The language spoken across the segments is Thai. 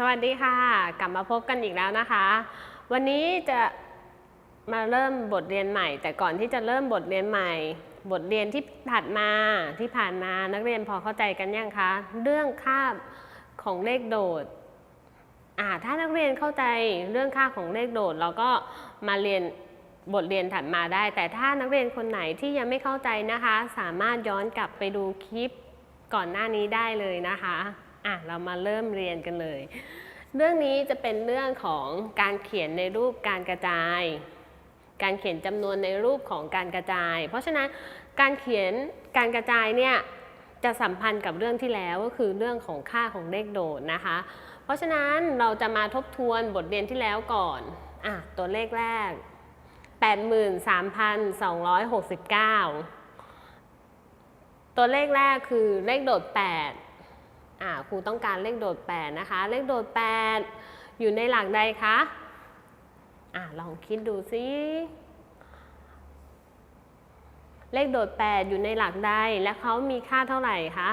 สวัสดีค่ะ กลับมาพบกันอีกแล้วนะคะ วันนี้จะมาเริ่มบทเรียนใหม่ แต่ก่อนที่จะเริ่มบทเรียนใหม่ บทเรียนที่ถัดมาที่ผ่านมานักเรียนพอเข้าใจกันยังคะ เรื่องค่าของเลขโดดอ่าถ้านักเรียนเข้าใจเรื่องค่าของเลขโดด เราก็มาเรียนบทเรียนถัดมาได้ แต่ถ้านักเรียนคนไหนที่ยังไม่เข้าใจนะคะ สามารถย้อนกลับไปดูคลิปก่อนหน้านี้ได้เลยนะคะ อะเรามาเริ่มเรียนกันเลย เรื่องนี้จะเป็นเรื่องของการเขียนในรูปการกระจาย การเขียนจำนวนในรูปของการกระจาย เพราะฉะนั้นการเขียนการกระจายเนี่ยจะสัมพันธ์กับเรื่องที่แล้วก็คือเรื่องของค่าของเลขโดดนะคะ เพราะฉะนั้นเราจะมาทบทวนบทเรียนที่แล้วก่อนอะตัวเลขแรก 83,269 ตัวเลขแรกคือเลขโดด 8 ครูต้องการเลขโดด 8 นะคะ เลขโดด 8 อยู่ในหลักใดคะอ่าลองคิดดูซิ เลขโดด 8 อยู่ในหลักใด และเขามีค่าเท่าไหร่คะ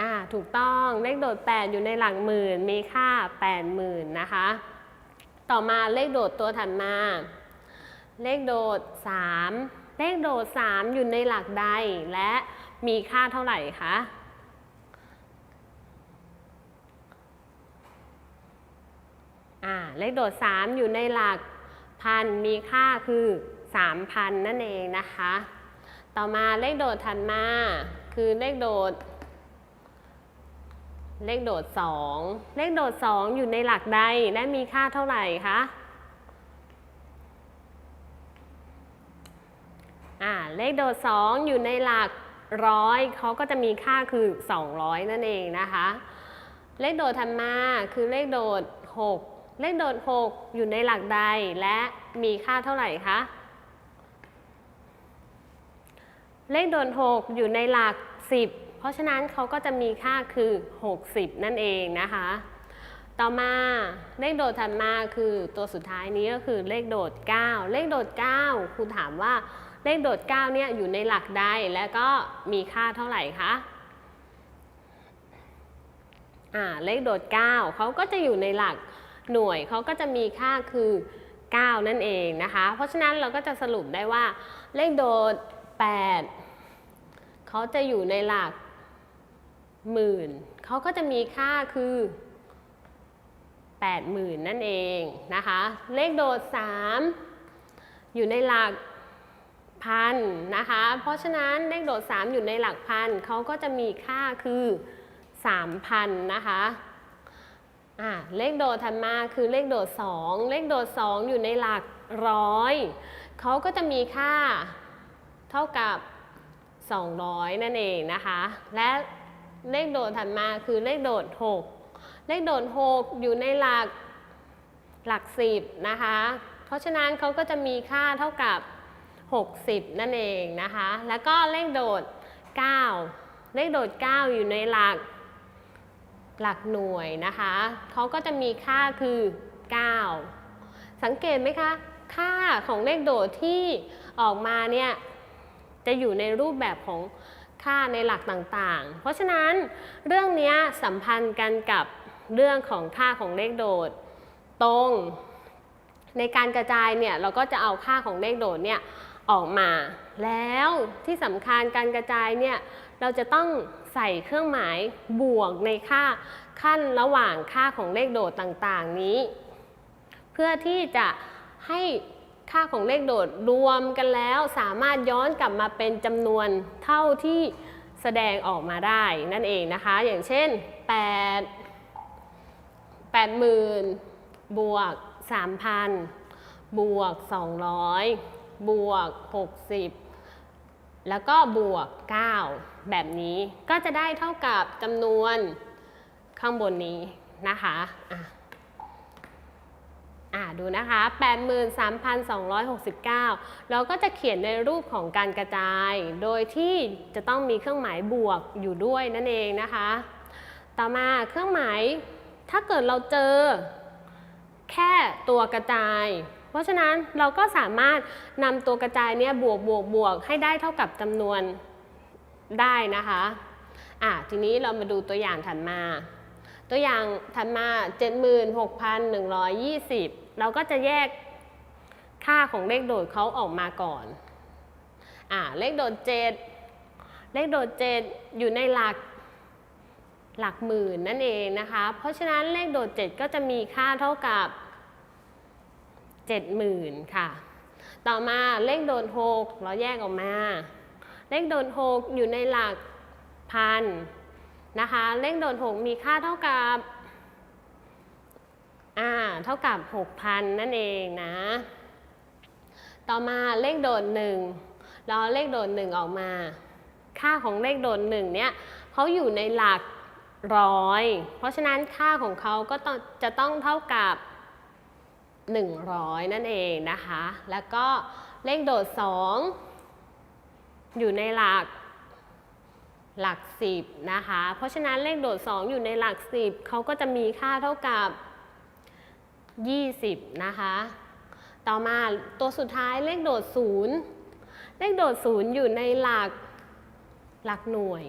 อ่าถูกต้องเลขโดด 8 อยู่ในหลักหมื่น มีค่า 80,000 นะคะ ต่อมาเลขโดดตัวถัดมา เลขโดด 3 เลขโดด 3 อยู่ในหลักใด และมีค่าเท่าไหร่คะ อ่า เลขโดด 3 อยู่ในหลักพันมีค่าคือ 3,000 นั่นเองนะคะ ต่อมาเลขโดดถัดมาคือเลขโดด เลขโดด 2 เลขโดด 2 อยู่ในหลักใดและมีค่าเท่าไหร่คะอ่าเลขโดด 2 อยู่ในหลักร้อยเขาก็จะมีค่าคือ 200 นั่นเองนะคะ เลขโดดถัดมาคือเลขโดด 6 เลขโดด 6 อยู่ในหลักใดและมีค่าเท่าไหร่คะ เลขโดด 6 อยู่ในหลัก 10 เพราะฉะนั้นเขาก็จะมีค่าคือ 60 นั่นเองนะคะ ต่อมาเลขโดดถัดมาคือตัวสุดท้ายนี้ก็คือเลขโดด 9 เลขโดด 9 ครูถามว่าเลขโดด 9 เนี่ยอยู่ในหลักใดและก็มีค่าเท่าไหร่คะเลขโดด 9 เขาก็จะอยู่ในหลัก หน่วยเขาก็จะมีค่าคือ 9 นั่นเองนะคะ เพราะฉะนั้นเราก็จะสรุปได้ว่าเลขโดด 8 เขาจะอยู่ในหลักหมื่น เขาก็จะมีค่าคือ 80,000 นั่นเองนะคะ เลขโดด 3 อยู่ในหลักพันนะคะ เพราะฉะนั้นเลขโดด 3 อยู่ในหลักพันเขาก็จะมีค่าคือ 3,000 นะคะ อ่าเลขโดดถัดมาคือเลขโดด 2 เลขโดด 2 อยู่ในหลักร้อยเขาก็จะมีค่าเท่ากับ 200 นั่นเองนะคะ และเลขโดดถัดมาคือเลขโดด 6 เลขโดด 6 อยู่ในหลักหลัก 10 นะคะ เพราะฉะนั้นเขาก็จะมีค่าเท่ากับ 60 นั่นเองนะคะ แล้วก็เลขโดด 9 เลขโดด 9 อยู่ในหลัก หลักหน่วยนะคะเขาก็จะมีค่าคือ 9 สังเกตไหมคะ ค่าของเลขโดดที่ออกมาเนี่ยจะอยู่ในรูปแบบของค่าในหลักต่างๆ เพราะฉะนั้นเรื่องนี้สัมพันธ์กันกับเรื่องของค่าของเลขโดดตรง ในการกระจายเนี่ยเราก็จะเอาค่าของเลขโดดเนี่ยออกมา แล้วที่สำคัญการกระจายเนี่ยเราจะต้อง ใส่เครื่องหมายบวกในค่าขั้นระหว่างค่าของเลขโดดต่างๆนี้ เพื่อที่จะให้ค่าของเลขโดดรวมกันแล้ว สามารถย้อนกลับมาเป็นจำนวนเท่าที่แสดงออกมาได้นั่นเองนะคะ อย่างเช่น 8 80,000 บวก 3,000 บวก 200 บวก 60 แล้วก็บวก 9 แบบนี้ก็จะได้เท่ากับจำนวนข้างบนนี้นะคะอะอ่าดูนะคะ 83,269 เราก็จะเขียนในรูปของการกระจาย โดยที่จะต้องมีเครื่องหมายบวกอยู่ด้วยนั่นเองนะคะ ต่อมาเครื่องหมายถ้าเกิดเราเจอแค่ตัวกระจาย เพราะฉะนั้นเราก็สามารถนำตัวกระจายเนี่ยบวกบวกบวกให้ได้เท่ากับจำนวนได้นะคะอะทีนี้เรามาดูตัวอย่างถัดมา ตัวอย่างถัดมา 76,120 เราก็จะแยกค่าของเลขโดดเขาออกมาก่อนอ่าเลขโดด 7 เลขโดด 7 อยู่ในหลักหลักหมื่นนั่นเองนะคะ เพราะฉะนั้นเลขโดด 7 ก็จะมีค่าเท่ากับ 70,000 ค่ะ ต่อมาเลขโดด6เราแยกออกมา เลขโดด6อยู่ในหลักพันนะคะ เลขโดด6มีค่าเท่ากับอ่าเท่ากับ 6,000 นั่นเองนะ ต่อมาเลขโดด1เราเอาเลขโดด1ออกมา ค่าของเลขโดด1เนี่ยเขาอยู่ในหลักร้อย เพราะฉะนั้นค่าของเขาก็ต้องจะต้องเท่ากับ 100 นั่นเองนะคะ แล้วก็เลขโดด 2 อยู่ในหลักหลัก 10 นะคะ เพราะฉะนั้นเลขโดด 2 อยู่ในหลัก 10เขาก็จะมีค่าเท่ากับ 20 นะคะ ต่อมาตัวสุดท้ายเลขโดด 0 เลขโดด 0 อยู่ในหลักหลักหน่วย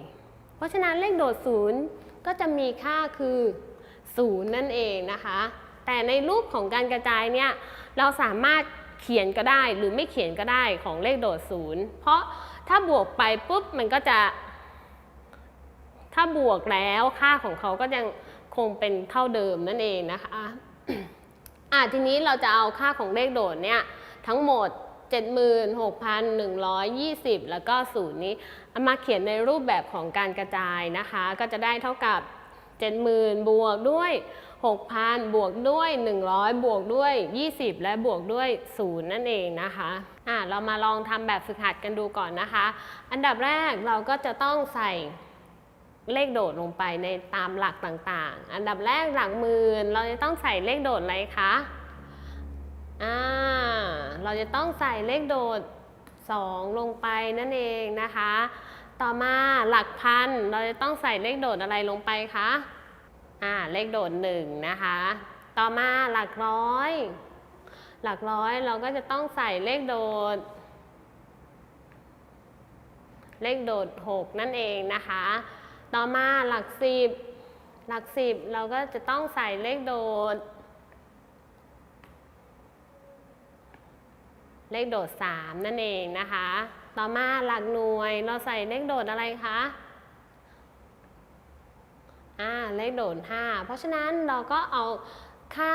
เพราะฉะนั้นเลขโดด 0 ก็จะมีค่าคือ 0 นั่นเองนะคะ แต่ในรูปของการกระจายเนี่ยเราสามารถเขียนก็ได้หรือไม่เขียนก็ได้ของเลขโดด0เพราะถ้าบวกไปปุ๊บมันก็จะ ถ้าบวกแล้วค่าของเขาก็ยังคงเป็นเท่าเดิมนั่นเองนะคะอะทีนี้เราจะเอาค่าของเลขโดดเนี่ยทั้งหมด 76,120 แล้วก็ศูนย์นี้เอามาเขียนในรูปแบบของการกระจายนะคะ ก็จะได้เท่ากับ 70,000 บวกด้วย 6,000 บวกด้วย 100 บวกด้วย 20 และบวกด้วย 0 นั่นเองนะคะอะเรามาลองทำแบบฝึกหัดกันดูก่อนนะคะ อันดับแรกเราก็จะต้องใส่เลขโดดลงไปในตามหลักต่างๆ อันดับแรกหลักหมื่นเราจะต้องใส่เลขโดดอะไรคะอ่าเราจะต้องใส่เลขโดด 2 ลงไปนั่นเองนะคะ ต่อมาหลักพันเราจะต้องใส่เลขโดดอะไรลงไปคะ อ่าเลขโดด1นะคะ ต่อมาหลักร้อย หลักร้อยเราก็จะต้องใส่เลขโดด เลขโดด 6 นั่นเองนะคะ ต่อมาหลักสิบหลักสิบเราก็จะต้องใส่เลขโดด เลขโดด 3 นั่นเองนะคะ ต่อมาหลักหน่วยเราใส่เลขโดดอะไรคะ อ่าเลขโดด 5 เพราะฉะนั้นเราก็เอาค่า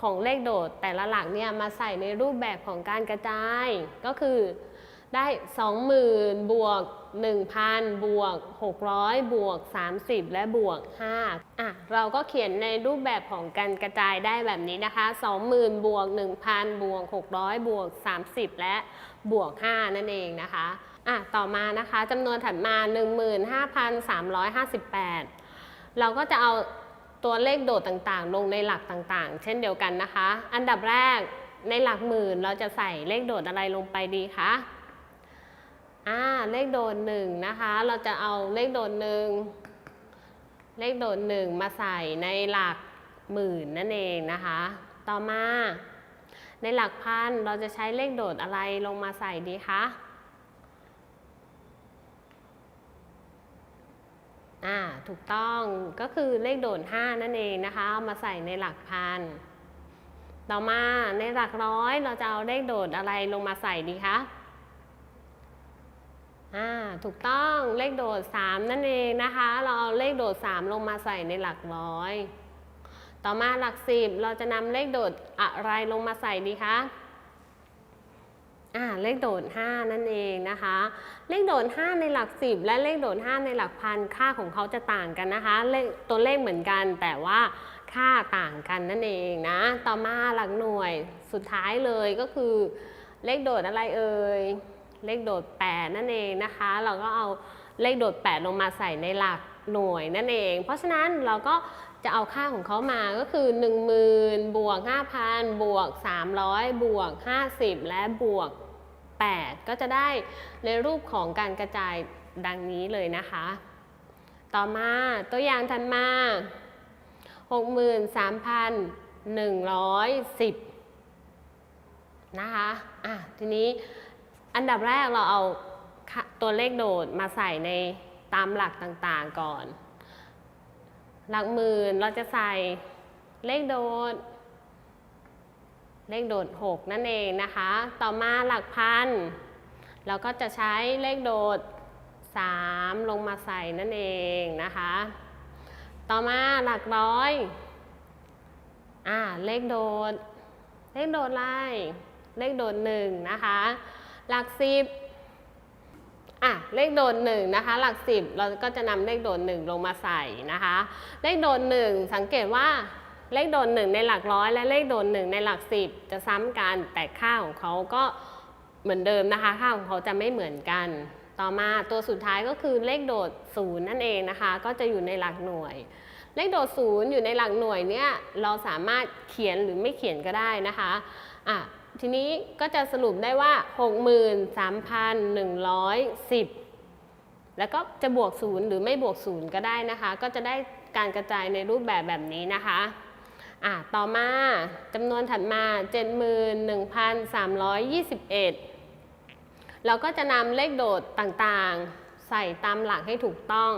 ของเลขโดดแต่ละหลักเนี่ยมาใส่ในรูปแบบของการกระจาย ก็คือได้ 20,000 บวก 1,000 บวก 600 บวก 30 และบวก 5 อะ เราก็เขียนในรูปแบบของการกระจายได้แบบนี้นะคะ 20,000 บวก 1,000 บวก 600 บวก 30 และบวก 5 นั่นเองนะคะ อะ ต่อมานะคะจำนวนถัดมา 15,358 เราก็จะเอาตัวเลขโดดต่างๆ ลงในหลักต่างๆ เช่นเดียวกันนะคะ อันดับแรกในหลักหมื่นเราจะใส่เลขโดดอะไรลงไปดีคะอ่าเลขโดดหนึ่งนะคะ เราจะเอาเลขโดดหนึ่งเลขโดดหนึ่งมาใส่ในหลักหมื่นนั่นเองนะคะ ต่อมา ในหลักพันเราจะใช้เลขโดดอะไรลงมาใส่ดีคะ อ่าถูกต้องก็คือเลขโดด 5 นั่นเองนะคะ เอามาใส่ในหลักพัน ต่อมาในหลักร้อยเราจะเอาเลขโดดอะไรลงมาใส่ดีคะอ่าถูกต้องเลขโดด 3 นั่นเองนะคะ เราเอาเลขโดด 3 ลงมาใส่ในหลักร้อย ต่อมาหลัก 10 เราจะนำเลขโดดอะไรลงมาใส่ดีคะ อ่าเลขโดด 5 นั่นเองนะคะ เลขโดด 5 ในหลัก 10 และเลขโดด 5 ในหลักพันค่าของเขาจะต่างกันนะคะเลขตัวเลขเหมือนกันแต่ว่าค่าต่างกันนั่นเองนะ ต่อมาหลักหน่วยสุดท้ายเลยก็คือ เลขโดดอะไรเอ่ยเลขโดด 8 นั่นเองนะคะ เราก็เอาเลขโดด 8 ลงมาใส่ในหลักหน่วยนั่นเอง เพราะฉะนั้นเราก็จะเอาค่าของเขามาก็คือ 10,000 บวก 5,000 บวก 300 บวก 50 และบวก 8 ก็จะได้ในรูปของการกระจายดังนี้เลยนะคะ ต่อมาตัวอย่างถัดมา 63,110 นะคะอะทีนี้อันดับแรกเราเอาตัวเลขโดดมาใส่ในตามหลักต่างๆก่อน หลักหมื่นเราจะใส่เลขโดด เลขโดด 6 นั่นเองนะคะ ต่อมาหลักพัน เราก็จะใช้เลขโดด 3 ลงมาใส่นั่นเองนะคะ ต่อมาหลักร้อย อ่า เลขโดด เลขโดดอะไรเลขโดดหนึ่งนะคะ หลักสิบอะเลขโดดหนึ่งนะคะ หลักสิบเราก็จะนำเลขโดดหนึ่งลงมาใส่นะคะ เลขโดดหนึ่งสังเกตว่า เลขโดดหนึ่งในหลักร้อยและเลขโดดหนึ่งในหลักสิบจะซ้ำกันแต่ค่าของเขาก็เหมือนเดิมนะคะ ค่าของเขาจะไม่เหมือนกัน ต่อมาตัวสุดท้ายก็คือเลขโดดศูนย์นั่นเองนะคะ ก็จะอยู่ในหลักหน่วย เลขโดดศูนย์อยู่ในหลักหน่วยเนี่ยเราสามารถเขียนหรือไม่เขียนก็ได้นะคะอะทีนี้ก็จะสรุปได้ว่า 63,110 แล้วก็จะบวกศูนย์หรือไม่บวกศูนย์ก็ได้นะคะ ก็จะได้การกระจายในรูปแบบแบบนี้นะคะ อะต่อมาจำนวนถัดมา 71,321 เราก็จะนำเลขโดดต่างๆ ใส่ตามหลักให้ถูกต้อง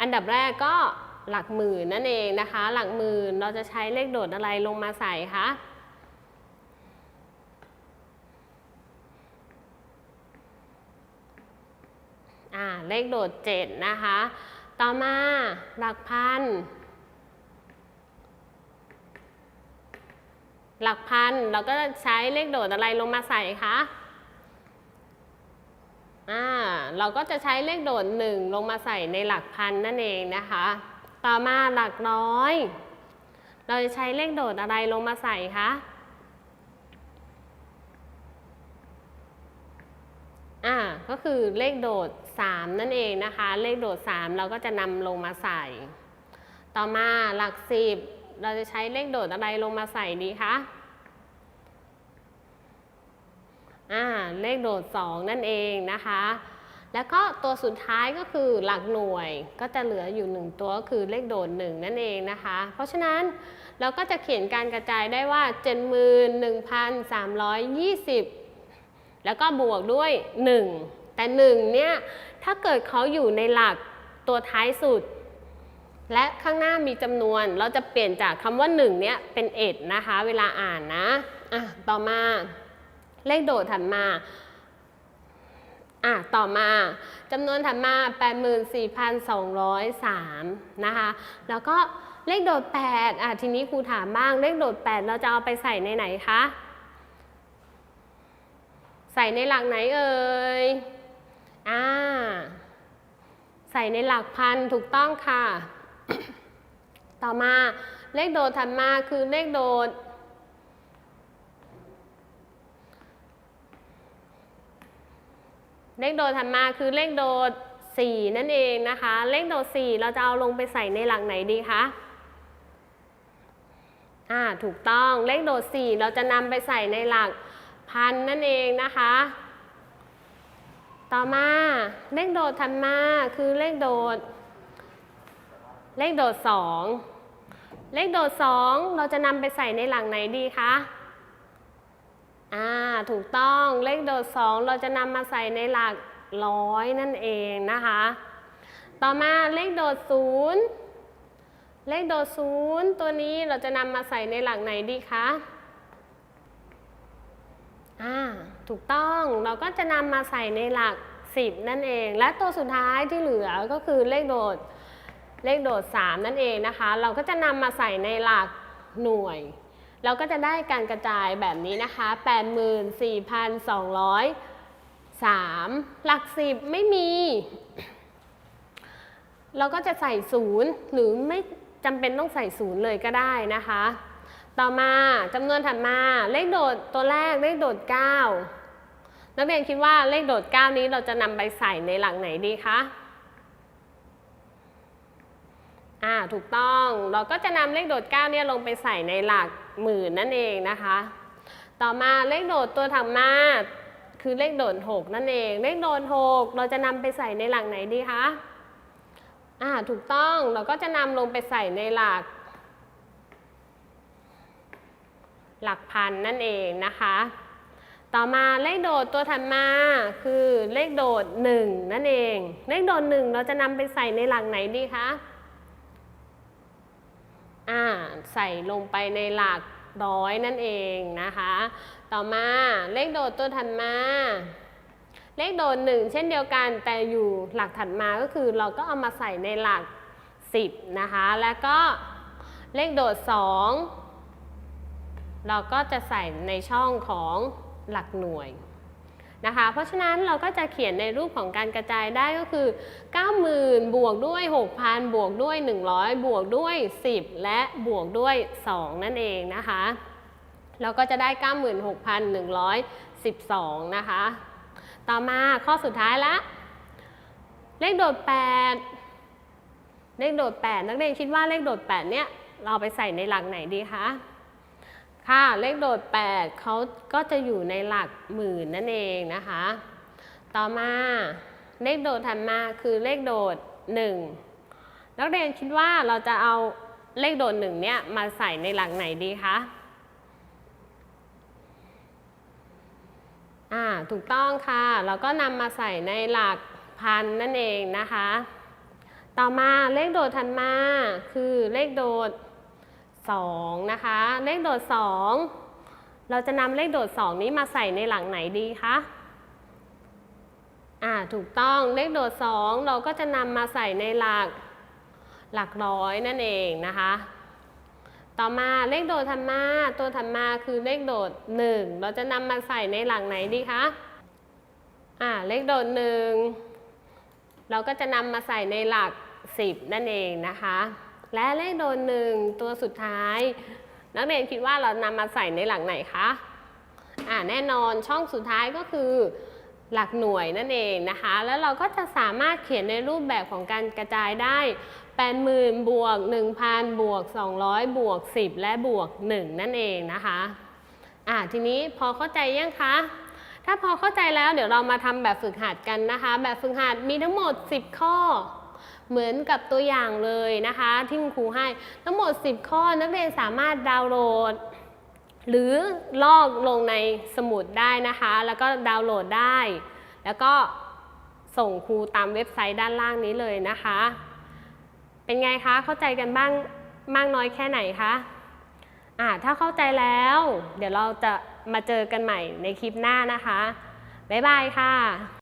อันดับแรกก็หลักหมื่นนั่นเองนะคะ หลักหมื่นเราจะใช้เลขโดดอะไรลงมาใส่คะเลขโดด 7 นะคะ ต่อมาหลักพัน หลักพันเราก็ใช้เลขโดดอะไรลงมาใส่คะอ่าเราก็จะใช้เลขโดด1ลงมาใส่ในหลักพันนั่นเองนะคะ ต่อมาหลักร้อย เราจะใช้เลขโดดอะไรลงมาใส่คะอ่าก็คือเลขโดด 3 นั่นเองนะคะ เลขโดด 3 เราก็จะนำลงมาใส่ ต่อมาหลัก 10 เราจะใช้เลขโดดอะไรลงมาใส่ดีคะอ่าเลขโดด 2 นั่นเองนะคะ แล้วก็ตัวสุดท้ายก็คือหลักหน่วยก็จะเหลืออยู่ 1 ตัวก็คือเลขโดด 1 นั่นเองนะคะ เพราะฉะนั้นเราก็จะเขียนการกระจายได้ว่า 71,320 แล้วก็บวกด้วย 1 แต่ 1 เนี่ย ถ้าเกิดเขาอยู่ในหลักตัวท้ายสุด และข้างหน้ามีจำนวน เราจะเปลี่ยนจากคำว่า1เนี่ยเป็น1นะคะ เวลาอ่านนะ อะ ต่อมา เลขโดดถัดมา อะ ต่อมาจำนวนถัดมา 84,203 นะคะ แล้วก็เลขโดด 8 อะ ทีนี้ครูถามบ้าง เลขโดด 8 เราจะเอาไปใส่ในไหนคะ ใส่ในหลักไหนเอ่ย อ่า ใส่ในหลักพันถูกต้องค่ะ ต่อมาเลขโดดถัดมาคือเลขโดดเลขโดดถัดมาคือเลขโดด 4 นั่นเองนะคะ เลขโดด 4 เราจะเอาลงไปใส่ในหลักไหนดีคะอ่าถูกต้องเลขโดด 4 เราจะนำไปใส่ในหลักพันนั่นเองนะคะ ต่อมาเลขโดดถัดมาคือเลขโดด เลขโดด 2 เลขโดด 2 เราจะนำไปใส่ในหลักไหนดีคะ อ่า ถูกต้อง เลขโดด 2 เราจะนำมาใส่ในหลักร้อยนั่นเองนะคะ ต่อมาเลขโดด 0 เลขโดด 0 ตัวนี้เราจะนำมาใส่ในหลักไหนดีคะ อ่า ถูกต้อง เราก็จะนำมาใส่ในหลัก 10 นั่นเอง และตัวสุดท้ายที่เหลือก็คือเลขโดด เลขโดด 3 นั่นเองนะคะ เราก็จะนำมาใส่ในหลักหน่วย เราก็จะได้การกระจายแบบนี้นะคะ 84,203 หลัก 10 ไม่มี เราก็จะใส่ศูนย์หรือไม่จำเป็นต้องใส่ศูนย์เลยก็ได้นะคะ ต่อมาจำนวนถัดมาเลขโดดตัวแรกเลขโดด 9 นักเรียนคิดว่าเลขโดด 9 นี้เราจะนำไปใส่ในหลักไหนดีคะ อ่าถูกต้องเราก็จะนำเลขโดด9เนี่ยลงไปใส่ในหลักหมื่นนั่นเองนะคะ ต่อมาเลขโดดตัวถัดมาคือเลขโดด6นั่นเองเลขโดด6เราจะนำไปใส่ในหลักไหนดีคะอ่าถูกต้องเราก็จะนำลงไปใส่ในหลัก หลักพันนั่นเองนะคะ ต่อมาเลขโดดตัวถัดมาคือเลขโดด 1 นั่นเอง เลขโดด 1 เราจะนำไปใส่ในหลักไหนดีคะ ใส่ลงไปในหลักร้อยนั่นเองนะคะ ต่อมาเลขโดดตัวถัดมา เลขโดดหนึ่งเช่นเดียวกันแต่อยู่หลักถัดมาก็คือเราก็เอามาใส่ในหลัก 10 นะคะ แล้วก็เลขโดด 2 เราก็จะใส่ในช่องของหลักหน่วย นะคะ เพราะฉะนั้นเราก็จะเขียนในรูปของการกระจายได้ก็คือ 90,000 บวกด้วย 6,000 บวกด้วย 100 บวกด้วย 10 และบวกด้วย 2 นั่นเองนะคะ เราก็จะได้ 96,112 นะคะ ต่อมาข้อสุดท้ายละ เลขโดด 8 เลขโดด 8 นักเรียนคิดว่าเลขโดด 8 เนี่ยเราไปใส่ในหลักไหนดีคะ ค่ะ เลขโดด 8เขาก็จะอยู่ในหลักหมื่นนั่นเองนะคะ ต่อมาเลขโดดถัดมาคือเลขโดด 1 นักเรียนคิดว่าเราจะเอาเลขโดด1เนี่ยมาใส่ในหลักไหนดีคะอ่าถูกต้องค่ะ เราก็นำมาใส่ในหลักพันนั่นเองนะคะ ต่อมาเลขโดดถัดมาคือเลขโดด 2 นะคะ เลขโดด 2 เราจะนำเลขโดด 2 นี้มาใส่ในหลังไหนดีคะอ่าถูกต้องเลขโดด 2 เราก็จะนำมาใส่ในหลักหลักร้อยนั่นเองนะคะ ต่อมาเลขโดดถัดมาตัวถัดมาคือเลขโดด 1 เราจะนำมาใส่ในหลักไหนดีคะอ่าเลขโดด 1 เราก็จะนำมาใส่ในหลัก 10 นั่นเองนะคะ และเลขโดด1ตัวสุดท้าย นักเรียนคิดว่าเรานำมาใส่ในหลักไหนคะอ่าแน่นอนช่องสุดท้ายก็คือหลักหน่วยนั่นเองนะคะ แล้วเราก็จะสามารถเขียนในรูปแบบของการกระจายได้ 80,000บวก1,000บวก200บวก10 และบวก 1 นั่นเองนะคะอ่าทีนี้พอเข้าใจยังคะ ถ้าพอเข้าใจแล้วเดี๋ยวเรามาทำแบบฝึกหัดกันนะคะ แบบฝึกหัดมีทั้งหมด 10 ข้อ เหมือนกับตัวอย่างเลยนะคะที่คุณครูให้ ทั้งหมด 10 ข้อนักเรียนสามารถดาวน์โหลด หรือลอกลงในสมุดได้นะคะ แล้วก็ดาวน์โหลดได้ แล้วก็ส่งครูตามเว็บไซต์ด้านล่างนี้เลยนะคะ เป็นไงคะเข้าใจกันบ้างมากน้อยแค่ไหนคะอ่าถ้าเข้าใจแล้ว เดี๋ยวเราจะมาเจอกันใหม่ในคลิปหน้านะคะ บ๊ายบายค่ะ